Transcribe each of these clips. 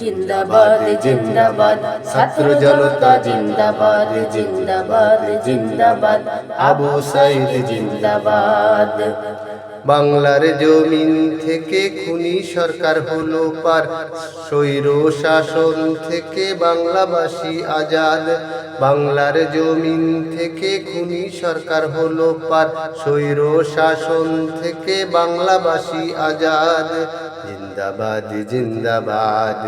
জিন্দাবাদ জিন্দাবাদ। ছাত্র জনতা জিন্দাবাদ জিন্দাবাদ জিন্দাবাদ। আবু সাইদ জিন্দাবাদ। বাংলার জমিন থেকে খুনি সরকার হলো পার। স্বৈর শাসন থেকে বাংলাবাসী আজাদ। বাংলার জমিন থেকে খুনি সরকার হলো পার। স্বৈর শাসন থেকে বাংলাবাসী আজাদ। জিন্দাবাদ জিন্দাবাদ।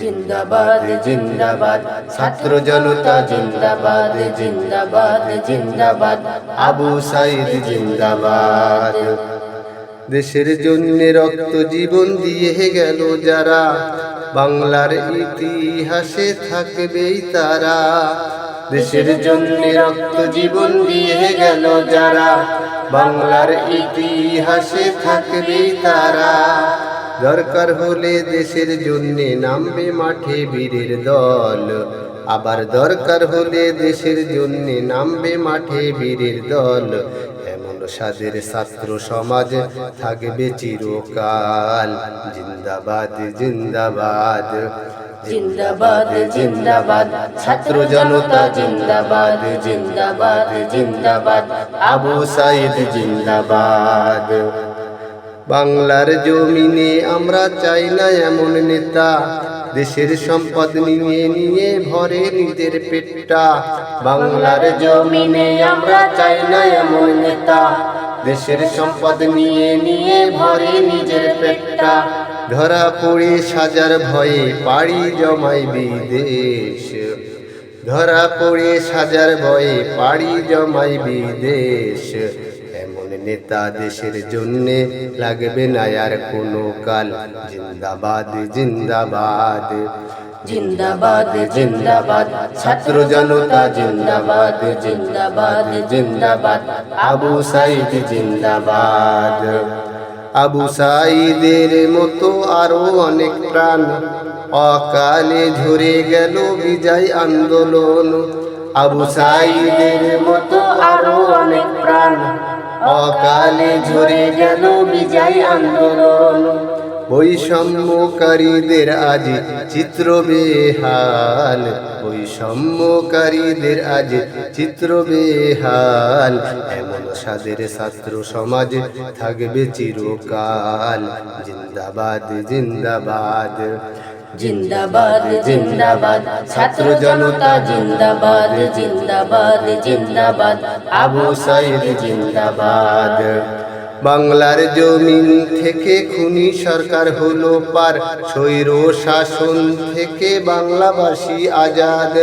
জিন্দাবাদ জিন্দাবাদ ছাত্র জনতা জিন্দাবাদ জিন্দাবাদ জিন্দাবাদ। আবু সাইদ জিন্দাবাদ। দেশের জন্য রক্ত জীবন দিয়ে গেল যারা। বাংলার ইতিহাসে থাকবেই তারা। দেশের জন্য রক্ত জীবন দিয়ে গেল যারা। বাংলার ইতিহাসে থাকবেই তারা। দরকার হলে দেশের জন্য নামবে মাঠে বীরের দল। আবার দরকার হলে দেশের জন্য নামবে মাঠে বীরের দল। এমন সাদের ছাত্র সমাজ থাকবে চিরকাল। জিন্দাবাদ জিন্দাবাদ। জিন্দাবাদ জিন্দাবাদ। ছাত্র জনতা জিন্দাবাদ জিন্দাবাদ জিন্দাবাদ। আবু সাইদ জিন্দাবাদ। বাংলার জমিনে আমরা চাই না এমন নেতা। দেশের সম্পদ নিয়ে নিয়ে ভরে নিজের পেটটা। বাংলার জমিনে আমরা চাই না এমন নেতা। দেশের সম্পদ নিয়ে নিয়ে ভরে নিজের পেটটা। ধরা পড়ে সাজার ভয়ে পাড়ি জমাই বিদেশ। ধরা পড়ে সাজার ভয়ে পাড়ি জমাই বিদেশ। নেতা দেশের জন্যে লাগবে না আর কোনো কাল। জিন্দাবাদ জিন্দাবাদ জিন্দাবাদ জিন্দাবাদ ছাত্র জনতা জিন্দাবাদ জিন্দাবাদ জিন্দাবাদ আবু সাইদ জিন্দাবাদ। আবু সাইদের মতো আরও অনেক প্রাণ। অকালে ঝরে গেল বিজয় আন্দোলন। আবু সাইদের মতো আরও অনেক প্রাণ। অকালে ঝরে গেল বিজয় আন্দোলন। বৈষম্যকারীদের আজ চিত্র বেহাল বৈষম্যকারীদের আজ চিত্র বেহাল এমন সাদের ছাত্র সমাজ থাকবে চিরকাল। জিন্দাবাদ জিন্দাবাদ। জিন্দাবাদ জিন্দাবাদ, ছাত্র জনতা জিন্দাবাদ জিন্দাবাদ জিন্দাবাদ, আবু সাইদ জিন্দাবাদ। বাংলার জমিন থেকে খুনি সরকার হলো পার, স্বৈর শাসন থেকে বাংলাবাসী আজাদ।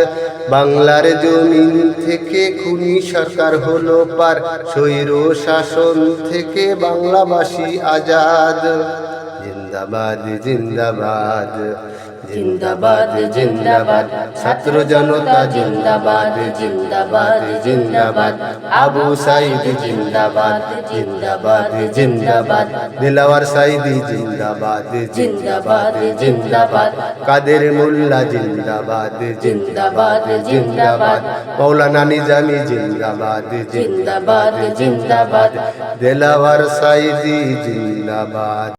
বাংলার জমিন থেকে খুনি সরকার হলো পার, স্বৈর শাসন থেকে বাংলাবাসী আজাদ। জিন্দাবাদ জিন্দাবাদ। জিন্দাবাদ জিন্দাবাদ। ছাত্র জনতা জিন্দাবাদ জিন্দাবাদ জিন্দাবাদ। আবু সাইদ জিন্দাবাদ জিন্দাবাদ জিন্দাবাদ। দিলাওয়ার সাইদি জিন্দাবাদ জিন্দাবাদ জিন্দাবাদ। কাদের মোল্লা জিন্দাবাদ জিন্দাবাদ জিন্দাবাদ মৌলানা নিজামি জিন্দাবাদ। জিন্দাবাদ জিন্দাবাদ। দিলাওয়ার সাইদি জিন্দাবাদ।